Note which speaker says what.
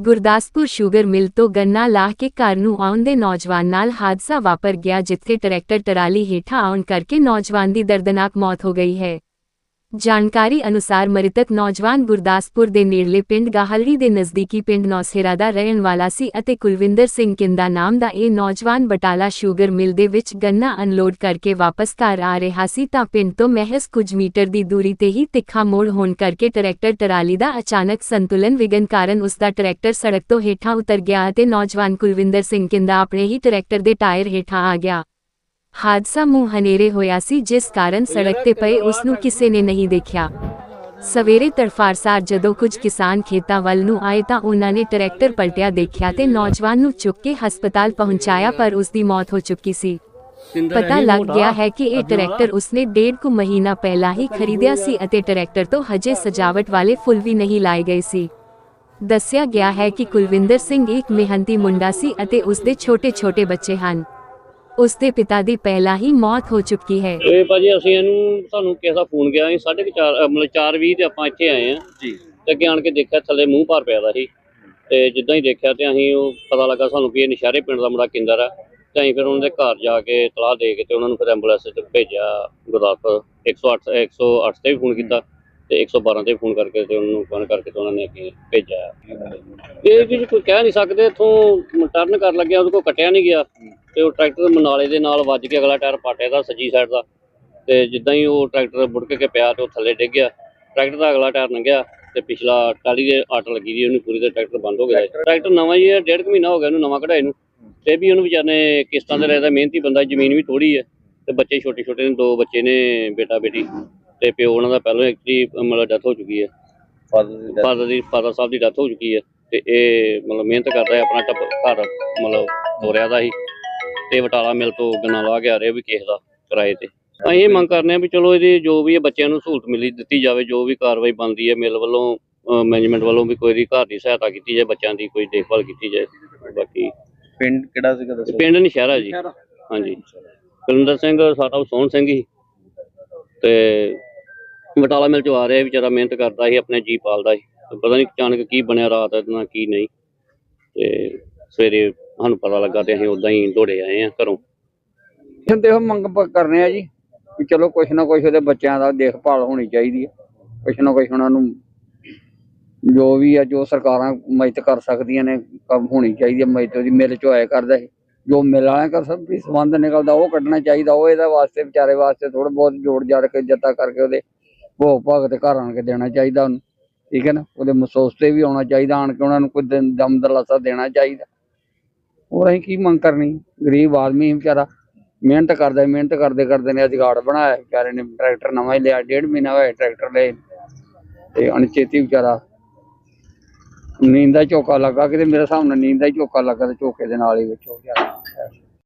Speaker 1: Gurdaspur sugar mill ਤੋਂ ਗੰਨਾ ਲਾਹ ਕੇ ਘਰ ਨੂੰ ਆਉਂਦੇ ਨੌਜਵਾਨ ਨਾਲ ਹਾਦਸਾ ਵਾਪਰ ਗਿਆ, ਜਿੱਥੇ ਟਰੈਕਟਰ ਟਰਾਲੀ ਹੇਠਾਂ ਆਉਣ ਕਰਕੇ ਨੌਜਵਾਨ ਦੀ ਦਰਦਨਾਕ ਮੌਤ ਹੋ ਗਈ ਹੈ। ਜਾਣਕਾਰੀ ਅਨੁਸਾਰ ਮ੍ਰਿਤਕ ਨੌਜਵਾਨ ਗੁਰਦਾਸਪੁਰ ਦੇ ਨੇੜਲੇ ਪਿੰਡ ਗਾਹਲੜੀ ਦੇ ਨਜ਼ਦੀਕੀ ਪਿੰਡ ਨੌਸੇਰਾ ਦਾ ਰਹਿਣ ਵਾਲਾ ਸੀ ਅਤੇ ਕੁਲਵਿੰਦਰ ਸਿੰਘ ਕਿੰਦਾ ਨਾਮ ਦਾ ਇਹ ਨੌਜਵਾਨ ਬਟਾਲਾ ਸ਼ੂਗਰ ਮਿਲ ਦੇ ਵਿੱਚ ਗੰਨਾ ਅਨਲੋਡ ਕਰਕੇ ਵਾਪਸ ਘਰ ਆ ਰਿਹਾ ਸੀ ਤਾਂ ਪਿੰਡ ਤੋਂ ਮਹਿਜ਼ ਕੁਝ ਮੀਟਰ ਦੀ ਦੂਰੀ ਤੇ ਹੀ ਤਿੱਖਾ ਮੋੜ ਹੋਣ ਕਰਕੇ ਟਰੈਕਟਰ ਟਰਾਲੀ ਦਾ ਅਚਾਨਕ ਸੰਤੁਲਨ ਵਿਗਨ ਕਾਰਨ ਉਸ ਦਾ ਟਰੈਕਟਰ ਸੜਕ ਤੋਂ ਹੇਠਾਂ ਉਤਰ ਗਿਆ ਅਤੇ ਨੌਜਵਾਨ ਕੁਲਵਿੰਦਰ ਸਿੰਘ ਕਿੰਦਾ ਆਪਣੇ ਹੀ ਟਰੈਕਟਰ ਦੇ ਟਾਇਰ ਹੇਠਾਂ ਆ ਗਿਆ। ਹਾਦਸਾ ਮੂੰਹ ਹਨੇਰੇ ਹੋਇਆ ਸੀ ਜਿਸ ਕਾਰਨ ਸੜਕ ਤੇ ਪਏ ਉਸ ਨੂੰ ਕਿਸੇ ਨੇ ਨਹੀਂ ਦੇਖਿਆ। ਸਵੇਰੇ ਤੜਫਾਰਸਾਰ ਜਦੋਂ ਕੁਝ ਕਿਸਾਨ ਖੇਤਾਂ ਵੱਲ ਨੂੰ ਆਏ ਤਾਂ ਉਹਨਾਂ ਨੇ ਟਰੈਕਟਰ ਪਲਟਿਆ ਦੇਖਿਆ ਤੇ ਨੌਜਵਾਨ ਨੂੰ ਚੁੱਕ ਕੇ ਹਸਪਤਾਲ ਪਹੁੰਚਾਇਆ ਪਰ ਉਸ ਦੀ ਮੌਤ ਹੋ ਚੁੱਕੀ ਸੀ। ਪਤਾ ਲੱਗ ਗਿਆ ਹੈ ਕਿ ਇਹ ਟਰੈਕਟਰ ਉਸਨੇ ਡੇਢ ਕੁ ਮਹੀਨਾ ਪਹਿਲਾਂ ਹੀ ਖਰੀਦਿਆ ਸੀ ਅਤੇ ਟਰੈਕਟਰ ਤੋਂ ਹਜੇ ਸਜਾਵਟ ਵਾਲੇ ਫੁੱਲ ਵੀ ਨਹੀਂ ਲਾਏ ਗਏ ਸੀ। ਦੱਸਿਆ ਗਿਆ ਹੈ ਕਿ ਕੁਲਵਿੰਦਰ ਸਿੰਘ ਇੱਕ ਮਿਹਨਤੀ ਮੁੰਡਾ ਸੀ ਅਤੇ ਉਸਦੇ ਛੋਟੇ-ਛੋਟੇ ਬੱਚੇ ਹਨ। ਉਸਦੇ ਪਿਤਾ ਦੀ ਪਹਿਲਾਂ ਹੀ ਮੌਤ ਹੋ ਚੁੱਕੀ ਹੈ।
Speaker 2: ਇਹ ਭਾਜੀ ਅਸੀਂ ਇਹਨੂੰ ਤੁਹਾਨੂੰ ਕਿਸੇ ਦਾ ਫੋਨ ਗਿਆ ਸੀ 4:30 ਮਤਲਬ 4:20 ਤੇ ਆਪਾਂ ਇੱਥੇ ਆਏ ਆ
Speaker 3: ਜੀ।
Speaker 2: ਤੇ ਅੱਗੇ ਆਣ ਕੇ ਦੇਖਿਆ ਥੱਲੇ ਮੂੰਹ ਭਰ ਪਿਆ ਦਾ ਸੀ। ਤੇ ਜਿੱਦਾਂ ਹੀ ਦੇਖਿਆ ਤੇ ਅਸੀਂ ਉਹ ਪਤਾ ਲੱਗਾ ਸਾਨੂੰ ਵੀ ਇਹ ਨਸ਼ਹਿਰੇ ਪਿੰਡ ਦਾ ਮੁੰਡਾ ਕਿੰਦਰ ਆ। ਤੇ ਅਸੀਂ ਫਿਰ ਉਹਨਾਂ ਦੇ ਘਰ ਜਾ ਕੇ ਤਲਾਹ ਦੇ ਕੇ ਤੇ ਉਹਨਾਂ ਨੂੰ ਫਿਰ ਐਂਬੂਲੈਂਸ ਤੇ ਭੇਜਿਆ ਗੁਰਦਾਸਪੁਰ। 108 108 ਤੇ ਵੀ ਫੋਨ ਕੀਤਾ ਤੇ 112 ਤੇ ਫੋਨ ਕਰਕੇ ਤੇ ਉਹਨੂੰ ਫੋਨ ਕਰਕੇ ਤੇ ਉਹਨਾਂ ਨੇ ਅੱਗੇ ਭੇਜਿਆ। ਇਹ ਜੀ ਕੋਈ ਕਹਿ ਨਹੀਂ ਸਕਦੇ ਇਥੋਂ ਟਰਨ ਕਰਨ ਲੱਗਿਆ ਉਹਦੇ ਕੋਲ ਕੱਟਿਆ ਨਹੀਂ ਗਿਆ। ਤੇ ਉਹ ਟਰੈਕਟਰ ਮਨਾਲੇ ਦੇ ਨਾਲ ਵੱਜ ਕੇ ਅਗਲਾ ਟਾਇਰ ਪਾਟਿਆ ਦਾ ਸੱਜੀ ਸਾਈਡ ਦਾ। ਤੇ ਜਿੱਦਾਂ ਹੀ ਉਹ ਟਰੈਕਟਰ ਮੁੜ ਕੇ ਪਿਆ ਤੇ ਉਹ ਥੱਲੇ ਡਿੱਗ ਗਿਆ। ਟਰੈਕਟਰ ਦਾ ਅਗਲਾ ਟਾਇਰ ਲੰਘਿਆ ਤੇ ਪਿਛਲਾ ਟਾਲੀ ਦੇ ਆਟ ਲੱਗੀ ਦੀ ਉਹਨੂੰ ਪੂਰੀ ਤੇ ਟਰੈਕਟਰ ਬੰਦ ਹੋ ਗਿਆ। ਟਰੈਕਟਰ ਨਵਾਂ ਹੀ ਹੈ ਡੇਢ ਕੁ ਮਹੀਨਾ ਹੋ ਗਿਆ ਉਹਨੂੰ ਨਵਾਂ ਕਢਾਏ ਨੂੰ। ਤੇ ਵੀ ਉਹਨੂੰ ਵਿਚਾਰੇ ਕਿਸ਼ਤਾਂ ਤੇ ਰਹਿਦਾ ਮਿਹਨਤੀ ਬੰਦਾ ਜ਼ਮੀਨ ਵੀ ਥੋੜੀ ਹੈ। ਤੇ ਬੱਚੇ ਛੋਟੇ ਛੋਟੇ ਨੇ ਦੋ ਬੱਚੇ ਨੇ ਬੇਟਾ ਬੇਟੀ ਤੇ ਪਿਓ ਉਹਨਾਂ ਦਾ ਪਹਿਲਾਂ ਐਕਚੁਅਲੀ ਮਤਲਬ ਡੈਥ ਹੋ ਚੁੱਕੀ ਹੈ। ਫਾਦਰ ਦੀ ਫਾਦਰ ਸਾਹਿਬ ਦੀ ਡੈਥ ਹੋ ਚੁੱਕੀ ਹੈ। ਤੇ ਇਹ ਮਤਲਬ ਮਿਹਨਤ ਕਰਦਾ ਹੈ ਆਪਣਾ ਘਰ ਮਤਲਬ ਤੋਰਿਆ ਦਾ ਸੀ ਤੇ ਬਟਾਲਾ ਮਿਲ ਤੋਂ ਗੰਨਾ ਲਾ ਕੇ ਆ ਰਿਹਾ ਵੀ ਕਿਸੇ ਦਾ ਕਿਰਾਏ ਤੇ। ਅਸੀਂ ਇਹ ਮੰਗ ਕਰਨੇ ਆ ਵੀ ਚਲੋ ਇਹਦੀ ਜੋ ਵੀ ਬੱਚਿਆਂ ਨੂੰ ਸਹੂਲਤ ਮਿਲੀ ਦਿੱਤੀ ਜਾਵੇ ਜੋ ਵੀ ਕਾਰਵਾਈ ਬਣਦੀ ਹੈ ਮਿਲ ਵੱਲੋਂ ਮੈਨੇਜਮੈਂਟ ਵੱਲੋਂ ਵੀ ਕੋਈ ਦੀ ਘਰ ਦੀ ਸਹਾਇਤਾ ਕੀਤੀ ਜਾਏ ਬੱਚਿਆਂ ਦੀ ਕੋਈ ਦੇਖਭਾਲ ਕੀਤੀ ਜਾਏ ਬਾਕੀ
Speaker 3: ਪਿੰਡ ਕਿਹੜਾ ਸੀਗਾ ਦੱਸੋ?
Speaker 2: ਪਿੰਡ ਨਸ਼ਹਿਰਾ ਜੀ। ਹਾਂਜੀ। ਕੁਲਵਿੰਦਰ ਸਿੰਘ ਸਾਡਾ ਸੋਹਣ ਸਿੰਘ ਹੀ ਤੇ ਬਟਾਲਾ ਮਿਲ ਚੋਂ ਆ ਰਿਹਾ ਵਿਚਾਰਾ ਮਿਹਨਤ ਕਰਦਾ ਸੀ ਆਪਣੇ ਜੀ ਪਾਲਦਾ ਸੀ। ਪਤਾ ਨਹੀਂ ਅਚਾਨਕ ਕੀ ਬਣਿਆ ਰਾਤ ਨਾਲ ਕੀ ਨਹੀਂ। ਤੇ ਸਵੇਰੇ ਸਾਨੂੰ ਪਤਾ ਲੱਗਾ ਤੇ ਅਸੀਂ ਉਦਾਂ ਹੀ ਦੌੜੇ ਆਏ ਆ ਘਰੋਂ।
Speaker 4: ਤੇ ਉਹ ਮੰਗ ਪ- ਕਰਨੇ ਆ ਜੀ ਵੀ ਚਲੋ ਕੁਛ ਨਾ ਕੁਛ ਉਹਦੇ ਬੱਚਿਆਂ ਦਾ ਦੇਖਭਾਲ ਹੋਣੀ ਚਾਹੀਦੀ ਹੈ ਕੁਛ ਨਾ ਕੁਛ ਉਹਨਾਂ ਨੂੰ ਜੋ ਵੀ ਆ, ਜੋ ਸਰਕਾਰਾਂ ਮਦਦ ਕਰ ਸਕਦੀਆਂ ਨੇ, ਕੰਮ ਹੋਣੀ ਚਾਹੀਦੀ ਹੈ ਮਦਦ ਉਹਦੀ ਮਿਲ ਚੋਂ ਆਇਆ ਕਰਦਾ ਸੀ ਜੋ ਮਿਲ ਵਾਲਿਆਂ ਕਰ ਸਭ ਵੀ ਸੰਬੰਧ ਨਿਕਲਦਾ, ਉਹ ਕੱਢਣਾ ਚਾਹੀਦਾ, ਉਹ ਇਹਦਾ ਵਾਸਤੇ ਵਿਚਾਰੇ ਵਾਸਤੇ ਥੋੜਾ ਬਹੁਤ ਜੋੜ ਜਾੜ ਕੇ, ਜੱਤਾ ਕਰਕੇ ਉਹਦੇ ਭੋਗ ਭਾਗ ਤੇ ਘਰ ਆਣ ਕੇ ਦੇਣਾ ਚਾਹੀਦਾ ਉਹਨੂੰ। ਠੀਕ ਹੈ ਨਾ? ਉਹਦੇ ਮਸੋਸ ਤੇ ਵੀ ਆਉਣਾ ਚਾਹੀਦਾ, ਆਣ ਕੇ ਉਹਨਾਂ ਨੂੰ ਕੋਈ ਦਿਨ ਦਮ ਦਲਾਸਾ ਦੇਣਾ ਚਾਹੀਦਾ। ਹੋਰ ਅਸੀਂ ਕੀ ਮੰਗ ਕਰਨੀ? ਗਰੀਬ ਆਦਮੀ ਵਿਚਾਰਾ। ਮਿਹਨਤ ਕਰਦਾ ਮਿਹਨਤ ਕਰਦੇ ਕਰਦੇ ਨੇ ਅਧਿਕਾਰ ਬਣਾਇਆ ਵਿਚਾਰੇ ਨੇ। ਟਰੈਕਟਰ ਨਵਾਂ ਹੀ ਲਿਆ, ਡੇਢ ਮਹੀਨਾ ਹੋਇਆ ਟਰੈਕਟਰ ਲਏ ਤੇ ਅਣਚੇਤੀ ਵਿਚਾਰਾ। ਨੀਂਦ ਦਾ ਝੋਕਾ ਲੱਗਾ, ਕਿਤੇ ਮੇਰੇ ਹਿਸਾਬ ਨਾਲ ਨੀਂਦ ਦਾ ਝੋਕਾ ਲੱਗਾ ਤੇ ਝੋਕੇ ਦੇ ਨਾਲ ਹੀ ਵਿੱਚ ਹੋ ਗਿਆ